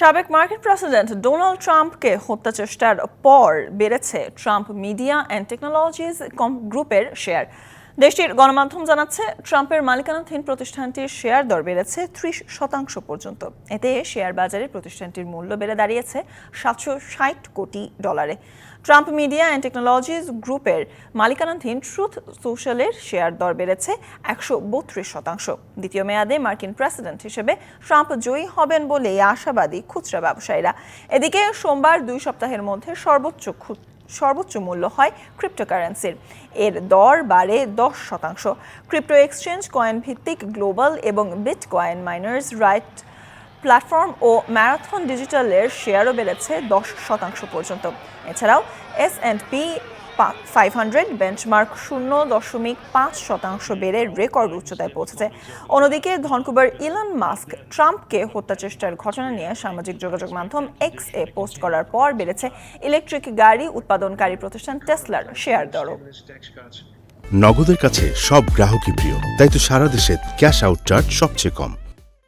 সাবেক মার্কিন president Donald ট্রাম্পকে হত্যা চেষ্টার পর বেড়েছে ট্রাম্প মিডিয়া অ্যান্ড টেকনোলজিজ গ্রুপের শেয়ার। দেশটির গণমাধ্যম জানাচ্ছে, ট্রাম্পের মালিকানাধীন প্রতিষ্ঠানটির শেয়ার দর বেড়েছে ত্রিশ শতাংশ পর্যন্ত। এতে শেয়ার বাজারে প্রতিষ্ঠানটির মূল্য বেড়ে দাঁড়িয়েছে সাতশো ষাট কোটি ডলারে। ট্রাম্প মিডিয়া অ্যান্ড টেকনোলজিজ গ্রুপের মালিকানাধীন ট্রুথ সোশ্যালের শেয়ার দর বেড়েছে একশো বত্রিশ শতাংশ। দ্বিতীয় মেয়াদে মার্কিন প্রেসিডেন্ট হিসেবে ট্রাম্প জয়ী হবেন বলে আশাবাদী খুচরা ব্যবসায়ীরা। এদিকে সোমবার দুই সপ্তাহের মধ্যে সর্বোচ্চ সর্বোচ্চ মূল্য হয় ক্রিপ্টোকারেন্সির এর দর বাড়ে দশ শতাংশ। ক্রিপ্টো এক্সচেঞ্জ কয়েন ভিত্তিক গ্লোবাল এবং bitcoin miners Riot platform ও ম্যারাথন ডিজিটালের শেয়ারও বেড়েছে দশ শতাংশ পর্যন্ত। এছাড়াও S and P five hundred benchmark শূন্য দশমিক পাঁচ শতাংশ বেড়ে রেকর্ড উচ্চতায় পৌঁছেছে। অন্যদিকে ধনকুবার ইলন মাস্ক ট্রাম্পকে হত্যা চেষ্টার ঘটনা নিয়ে সামাজিক যোগাযোগ মাধ্যম এক্স এ পোস্ট করার পর বেড়েছে ইলেকট্রিক গাড়ি উৎপাদনকারী প্রতিষ্ঠান টেসলার শেয়ার দরও। নগদের কাছে সব গ্রাহকই প্রিয়, তাই তো সারা দেশে ক্যাশ আউট চার্জ সবচেয়ে কম।